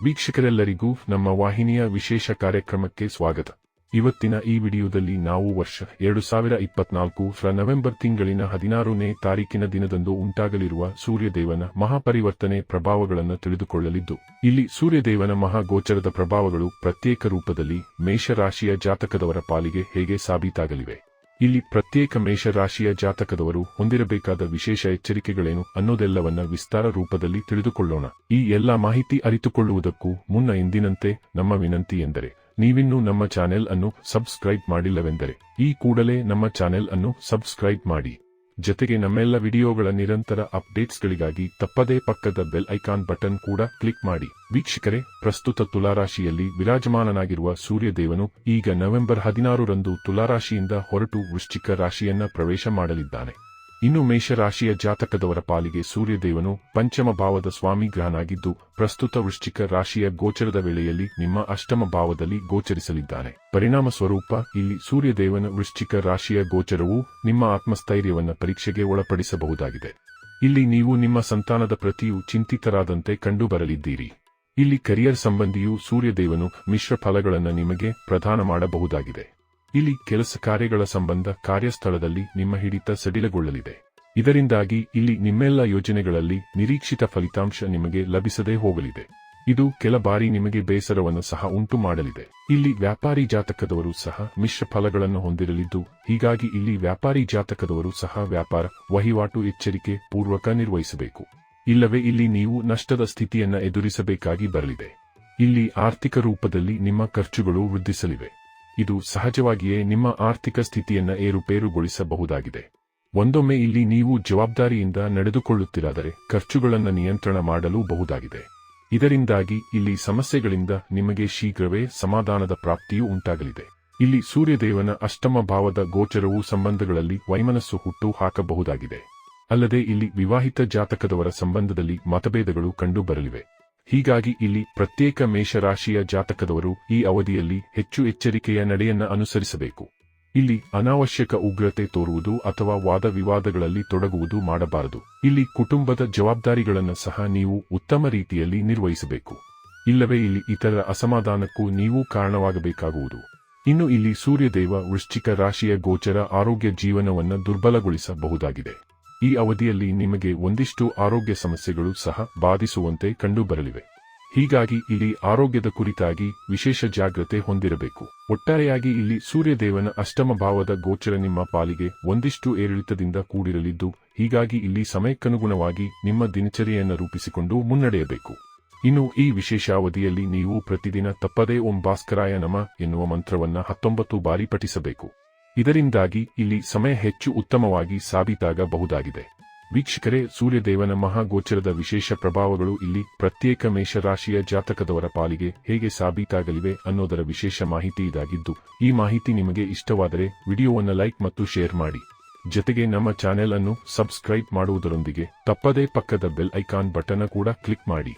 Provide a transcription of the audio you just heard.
ವೀಕ್ಷಕರೆಲ್ಲರಿಗೂ ನಮ್ಮ ವಾಹಿನಿಯ ವಿಶೇಷ ಕಾರ್ಯಕ್ರಮಕ್ಕೆ ಸ್ವಾಗತ. ಇವತ್ತಿನ ಈ ವಿಡಿಯೋದಲ್ಲಿ ನಾವು ವರ್ಷ ಎರಡು ಸಾವಿರ ಇಪ್ಪತ್ನಾಲ್ಕು ರ ನವೆಂಬರ್ ತಿಂಗಳಿನ ಹದಿನಾರನೇ ತಾರೀಕಿನ ದಿನದಂದು ಉಂಟಾಗಲಿರುವ ಸೂರ್ಯದೇವನ ಮಹಾಪರಿವರ್ತನೆ ಪ್ರಭಾವಗಳನ್ನು ತಿಳಿದುಕೊಳ್ಳಲಿದ್ದು, ಇಲ್ಲಿ ಸೂರ್ಯದೇವನ ಮಹಾಗೋಚರದ ಪ್ರಭಾವಗಳು ಪ್ರತ್ಯೇಕ ರೂಪದಲ್ಲಿ ಮೇಷರಾಶಿಯ ಜಾತಕದವರ ಪಾಲಿಗೆ ಹೇಗೆ ಸಾಬೀತಾಗಲಿವೆ? ಇಲ್ಲಿ ಪ್ರತ್ಯೇಕ ಮೇಷರಾಶಿಯ ಜಾತಕದವರು ಹೊಂದಿರಬೇಕಾದ ವಿಶೇಷ ಎಚ್ಚರಿಕೆಗಳೇನು ಅನ್ನೋದೆಲ್ಲವನ್ನ ವಿಸ್ತಾರ ರೂಪದಲ್ಲಿ ತಿಳಿದುಕೊಳ್ಳೋಣ. ಈ ಎಲ್ಲಾ ಮಾಹಿತಿ ಅರಿತುಕೊಳ್ಳುವುದಕ್ಕೂ ಮುನ್ನ ಎಂದಿನಂತೆ ನಮ್ಮ ವಿನಂತಿ ಎಂದರೆ, ನೀವಿನ್ನೂ ನಮ್ಮ ಚಾನೆಲ್ ಅನ್ನು ಸಬ್ಸ್ಕ್ರೈಬ್ ಮಾಡಿಲ್ಲವೆಂದರೆ, ಈ ಕೂಡಲೇ ನಮ್ಮ ಚಾನೆಲ್ ಅನ್ನು ಸಬ್ಸ್ಕ್ರೈಬ್ ಮಾಡಿ. ಜತೆಗೆ ನಮ್ಮೆಲ್ಲ ವಿಡಿಯೋಗಳ ನಿರಂತರ ಅಪ್ಡೇಟ್ಸ್ಗಳಿಗಾಗಿ ತಪ್ಪದೇ ಪಕ್ಕದ ಬೆಲ್ ಐಕಾನ್ ಬಟನ್ ಕೂಡ ಕ್ಲಿಕ್ ಮಾಡಿ. ವೀಕ್ಷಕರೇ, ಪ್ರಸ್ತುತ ತುಲಾರಾಶಿಯಲ್ಲಿ ವಿರಾಜಮಾನನಾಗಿರುವ ಸೂರ್ಯದೇವನು ಈಗ ನವೆಂಬರ್ ಹದಿನಾರರಂದು ತುಲಾರಾಶಿಯಿಂದ ಹೊರಟು ವೃಶ್ಚಿಕ ರಾಶಿಯನ್ನ ಪ್ರವೇಶ ಮಾಡಲಿದ್ದಾನೆ. ಇನ್ನು ಮೇಷರಾಶಿಯ ಜಾತಕದವರ ಪಾಲಿಗೆ ಸೂರ್ಯದೇವನು ಪಂಚಮ ಭಾವದ ಸ್ವಾಮಿ ಗ್ರಹನಾಗಿದ್ದು, ಪ್ರಸ್ತುತ ವೃಶ್ಚಿಕ ರಾಶಿಯ ಗೋಚರದ ವೇಳೆಯಲ್ಲಿ ನಿಮ್ಮ ಅಷ್ಟಮ ಭಾವದಲ್ಲಿ ಗೋಚರಿಸಲಿದ್ದಾನೆ. ಪರಿಣಾಮ ಸ್ವರೂಪ, ಇಲ್ಲಿ ಸೂರ್ಯದೇವನ ವೃಶ್ಚಿಕ ರಾಶಿಯ ಗೋಚರವು ನಿಮ್ಮ ಆತ್ಮಸ್ಥೈರ್ಯವನ್ನು ಪರೀಕ್ಷೆಗೆ ಒಳಪಡಿಸಬಹುದಾಗಿದೆ. ಇಲ್ಲಿ ನೀವು ನಿಮ್ಮ ಸಂತಾನದ ಪ್ರತಿಯೂ ಚಿಂತಿತರಾದಂತೆ ಕಂಡುಬರಲಿದ್ದೀರಿ. ಇಲ್ಲಿ ಕರಿಯರ್ ಸಂಬಂಧಿಯೂ ಸೂರ್ಯದೇವನು ಮಿಶ್ರ ಫಲಗಳನ್ನು ನಿಮಗೆ ಪ್ರದಾನ ಮಾಡಬಹುದಾಗಿದೆ. ಇಲ್ಲಿ ಕೆಲಸ ಕಾರ್ಯಗಳ ಸಂಬಂಧ ಕಾರ್ಯಸ್ಥಳದಲ್ಲಿ ನಿಮ್ಮ ಹಿಡಿತ ಸಡಿಲಗೊಳ್ಳಲಿದೆ. ಇದರಿಂದಾಗಿ ಇಲ್ಲಿ ನಿಮ್ಮೆಲ್ಲ ಯೋಜನೆಗಳಲ್ಲಿ ನಿರೀಕ್ಷಿತ ಫಲಿತಾಂಶ ನಿಮಗೆ ಲಭಿಸದೇ ಹೋಗಲಿದೆ. ಇದು ಕೆಲ ಬಾರಿ ನಿಮಗೆ ಬೇಸರವನ್ನು ಸಹ ಉಂಟು ಮಾಡಲಿದೆ. ಇಲ್ಲಿ ವ್ಯಾಪಾರಿ ಜಾತಕದವರು ಸಹ ಮಿಶ್ರ ಫಲಗಳನ್ನು ಹೊಂದಿರಲಿದ್ದು, ಹೀಗಾಗಿ ಇಲ್ಲಿ ವ್ಯಾಪಾರಿ ಜಾತಕದವರು ಸಹ ವ್ಯಾಪಾರ, ವಹಿವಾಟು ಎಚ್ಚರಿಕೆ ಪೂರ್ವಕ ನಿರ್ವಹಿಸಬೇಕು. ಇಲ್ಲವೇ ಇಲ್ಲಿ ನೀವು ನಷ್ಟದ ಸ್ಥಿತಿಯನ್ನು ಎದುರಿಸಬೇಕಾಗಿ ಬರಲಿದೆ. ಇಲ್ಲಿ ಆರ್ಥಿಕ ರೂಪದಲ್ಲಿ ನಿಮ್ಮ ಖರ್ಚುಗಳು ವೃದ್ಧಿಸಲಿವೆ. ಇದು ಸಹಜವಾಗಿಯೇ ನಿಮ್ಮ ಆರ್ಥಿಕ ಸ್ಥಿತಿಯನ್ನ ಏರುಪೇರುಗೊಳಿಸಬಹುದಾಗಿದೆ. ಒಂದೊಮ್ಮೆ ಇಲ್ಲಿ ನೀವು ಜವಾಬ್ದಾರಿಯಿಂದ ನಡೆದುಕೊಳ್ಳುತ್ತಿರಾದರೆ ಖರ್ಚುಗಳನ್ನು ನಿಯಂತ್ರಣ ಮಾಡಲು ಬಹುದಾಗಿದೆ. ಇದರಿಂದಾಗಿ ಇಲ್ಲಿ ಸಮಸ್ಯೆಗಳಿಂದ ನಿಮಗೆ ಶೀಘ್ರವೇ ಸಮಾಧಾನದ ಪ್ರಾಪ್ತಿಯೂ ಉಂಟಾಗಲಿದೆ. ಇಲ್ಲಿ ಸೂರ್ಯದೇವನ ಅಷ್ಟಮ ಭಾವದ ಗೋಚರವು ಸಂಬಂಧಗಳಲ್ಲಿ ವೈಮನಸ್ಸು ಹುಟ್ಟು ಹಾಕಬಹುದಾಗಿದೆ. ಅಲ್ಲದೆ ಇಲ್ಲಿ ವಿವಾಹಿತ ಜಾತಕದವರ ಸಂಬಂಧದಲ್ಲಿ ಮತಭೇದಗಳು ಕಂಡುಬರಲಿವೆ. ಹೀಗಾಗಿ ಇಲ್ಲಿ ಪ್ರತ್ಯೇಕ ಮೇಷರಾಶಿಯ ಜಾತಕದವರು ಈ ಅವಧಿಯಲ್ಲಿ ಹೆಚ್ಚು ಎಚ್ಚರಿಕೆಯ ನಡೆಯನ್ನ ಅನುಸರಿಸಬೇಕು. ಇಲ್ಲಿ ಅನಾವಶ್ಯಕ ಉಗ್ರತೆ ತೋರುವುದು ಅಥವಾ ವಾದ ವಿವಾದಗಳಲ್ಲಿ ತೊಡಗುವುದು ಮಾಡಬಾರದು. ಇಲ್ಲಿ ಕುಟುಂಬದ ಜವಾಬ್ದಾರಿಗಳನ್ನು ಸಹ ನೀವು ಉತ್ತಮ ರೀತಿಯಲ್ಲಿ ನಿರ್ವಹಿಸಬೇಕು. ಇಲ್ಲವೇ ಇಲ್ಲಿ ಇತರ ಅಸಮಾಧಾನಕ್ಕೂ ನೀವು ಕಾರಣವಾಗಬೇಕಾಗುವುದು. ಇನ್ನು ಇಲ್ಲಿ ಸೂರ್ಯದೇವ ವೃಶ್ಚಿಕ ರಾಶಿಯ ಗೋಚರ ಆರೋಗ್ಯ ಜೀವನವನ್ನು ದುರ್ಬಲಗೊಳಿಸಬಹುದಾಗಿದೆ. ಈ ಅವಧಿಯಲ್ಲಿ ನಿಮಗೆ ಒಂದಿಷ್ಟು ಆರೋಗ್ಯ ಸಮಸ್ಯೆಗಳು ಸಹ ಬಾಧಿಸುವಂತೆ ಕಂಡುಬರಲಿವೆ. ಹೀಗಾಗಿ ಇಲ್ಲಿ ಆರೋಗ್ಯದ ಕುರಿತಾಗಿ ವಿಶೇಷ ಜಾಗ್ರತೆ ಹೊಂದಿರಬೇಕು. ಒಟ್ಟಾರೆಯಾಗಿ ಇಲ್ಲಿ ಸೂರ್ಯದೇವನ ಅಷ್ಟಮ ಭಾವದ ಗೋಚರ ನಿಮ್ಮ ಪಾಲಿಗೆ ಒಂದಿಷ್ಟು ಏರಿಳಿತದಿಂದ ಕೂಡಿರಲಿದ್ದು, ಹೀಗಾಗಿ ಇಲ್ಲಿ ಸಮಯಕ್ಕನುಗುಣವಾಗಿ ನಿಮ್ಮ ದಿನಚರಿಯನ್ನು ರೂಪಿಸಿಕೊಂಡು ಮುನ್ನಡೆಯಬೇಕು. ಇನ್ನು ಈ ವಿಶೇಷ ಅವಧಿಯಲ್ಲಿ ನೀವು ಪ್ರತಿದಿನ ತಪ್ಪದೇ ಓಂ ಭಾಸ್ಕರಾಯ ನಮ ಎನ್ನುವ ಮಂತ್ರವನ್ನ ಹತ್ತೊಂಬತ್ತು ಬಾರಿ ಪಠಿಸಬೇಕು. ಇದರಿಂದಾಗಿ ಇಲ್ಲಿ ಸಮಯ ಹೆಚ್ಚು ಉತ್ತಮವಾಗಿ ಸಾಬೀತಾಗಬಹುದಾಗಿದೆ. ವೀಕ್ಷಕರೇ, ಸೂರ್ಯದೇವನ ಮಹಾಗೋಚರದ ವಿಶೇಷ ಪ್ರಭಾವಗಳು ಇಲ್ಲಿ ಪ್ರತ್ಯೇಕ ಮೇಷರಾಶಿಯ ಜಾತಕದವರ ಪಾಲಿಗೆ ಹೇಗೆ ಸಾಬೀತಾಗಲಿವೆ ಅನ್ನೋದರ ವಿಶೇಷ ಮಾಹಿತಿ ಇದಾಗಿದ್ದು, ಈ ಮಾಹಿತಿ ನಿಮಗೆ ಇಷ್ಟವಾದರೆ ವಿಡಿಯೋವನ್ನು ಲೈಕ್ ಮತ್ತು ಶೇರ್ ಮಾಡಿ. ಜತೆಗೆ ನಮ್ಮ ಚಾನೆಲ್ ಅನ್ನು ಸಬ್ಸ್ಕ್ರೈಬ್ ಮಾಡುವುದರೊಂದಿಗೆ ತಪ್ಪದೇ ಪಕ್ಕದ ಬೆಲ್ ಐಕಾನ್ ಬಟನ್ ಕೂಡ ಕ್ಲಿಕ್ ಮಾಡಿ.